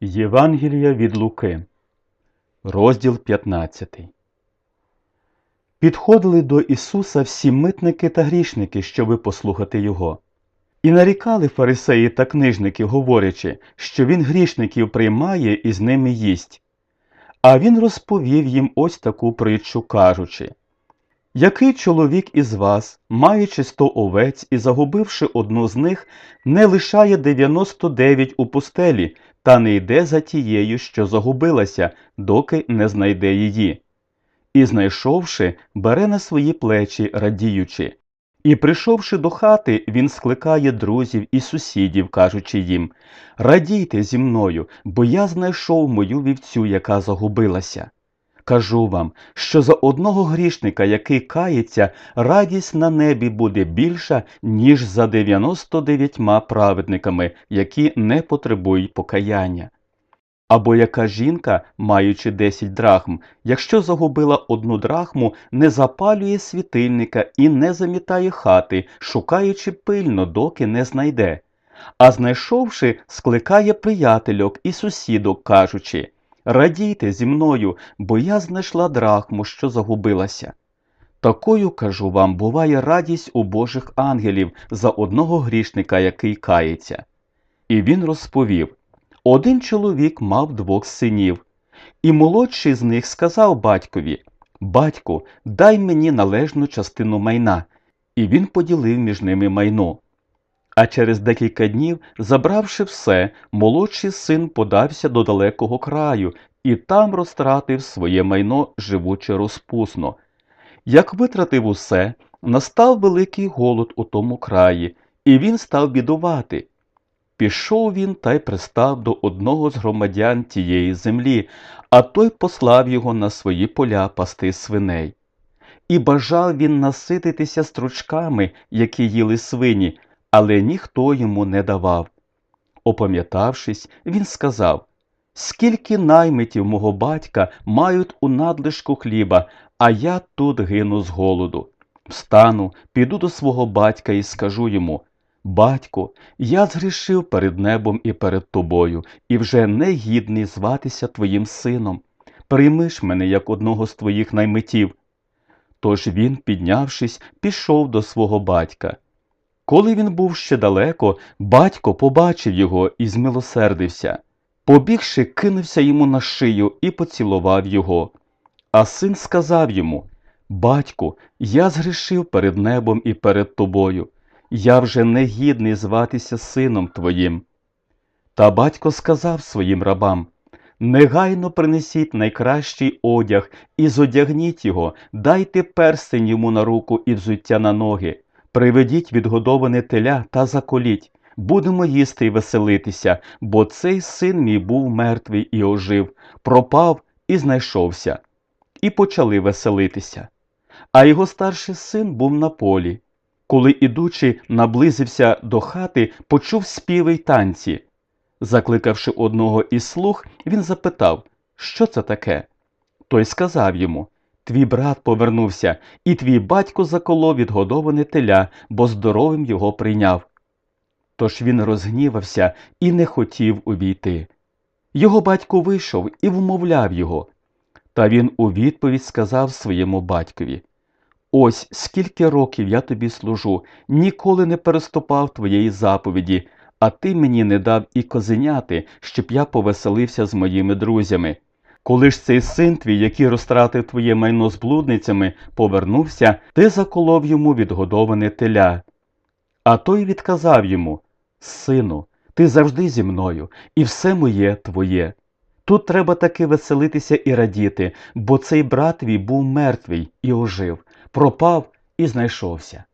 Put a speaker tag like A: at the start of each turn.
A: Євангелія від Луки, розділ 15. Підходили до Ісуса всі митники та грішники, щоби послухати Його. І нарікали фарисеї та книжники, говорячи, що Він грішників приймає і з ними їсть. А Він розповів їм ось таку притчу, кажучи Який чоловік із вас, маючи сто овець і загубивши одну з них, не лишає дев'яносто дев'ять у пустелі, та не йде за тією, що загубилася, доки не знайде її. І, знайшовши, бере на свої плечі, радіючи. І, прийшовши до хати, він скликає друзів і сусідів, кажучи їм Радійте зі мною, бо я знайшов мою вівцю, яка загубилася. Кажу вам, що за одного грішника, який кається, радість на небі буде більша, ніж за 99 праведниками, які не потребують покаяння. Або яка жінка, маючи 10 драхм, якщо загубила одну драхму, не запалює світильника і не замітає хати, шукаючи пильно, доки не знайде. А знайшовши, скликає приятельок і сусідок, кажучи Радійте зі мною, бо я знайшла драхму, що загубилася. Такою, кажу вам, буває радість у Божих ангелів за одного грішника, який кається. І він розповів один чоловік мав двох синів, і молодший з них сказав батькові Батьку, дай мені належну частину майна, і він поділив між ними майно. А через декілька днів, забравши все, молодший син подався до далекого краю і там розтратив своє майно, живучи розпусно. Як витратив усе, настав великий голод у тому краї, і він став бідувати. Пішов він та й пристав до одного з громадян тієї землі, а той послав його на свої поля пасти свиней. І бажав він насититися стручками, які їли свині, але ніхто йому не давав. Опам'ятавшись, він сказав Скільки наймитів мого батька мають у надлишку хліба, а я тут гину з голоду. Встану, піду до свого батька і скажу йому Батько, я згрішив перед небом і перед тобою, і вже не гідний зватися твоїм сином. Прийми ж мене як одного з твоїх наймитів. Тож він, піднявшись, пішов до свого батька. Коли він був ще далеко, батько побачив його і змилосердився. Побігши, кинувся йому на шию і поцілував його. А син сказав йому Батьку, я згрішив перед небом і перед тобою. Я вже не гідний зватися сином твоїм. Та батько сказав своїм рабам Негайно принесіть найкращий одяг і зодягніть його, дайте перстень йому на руку і взуття на ноги, приведіть відгодоване теля та заколіть. Будемо їсти і веселитися, бо цей син мій був мертвий і ожив, пропав і знайшовся. І почали веселитися. А його старший син був на полі. Коли, ідучи, наблизився до хати, почув співи й танці. Закликавши одного із слуг, він запитав, що це таке? Той сказав йому Твій брат повернувся, і твій батько заколов відгодоване теля, бо здоровим його прийняв. Тож він розгнівався і не хотів увійти. Його батько вийшов і вмовляв його. Та він у відповідь сказав своєму батькові Ось скільки років я тобі служу, ніколи не переступав твоєї заповіді, а ти мені не дав і козеняти, щоб я повеселився з моїми друзями. Коли ж цей син твій, який розтратив твоє майно з блудницями, повернувся, ти заколов йому відгодоване теля. А той відказав йому Сину, ти завжди зі мною, і все моє твоє. Тут треба таки веселитися і радіти, бо цей брат твій був мертвий і ожив, пропав і знайшовся.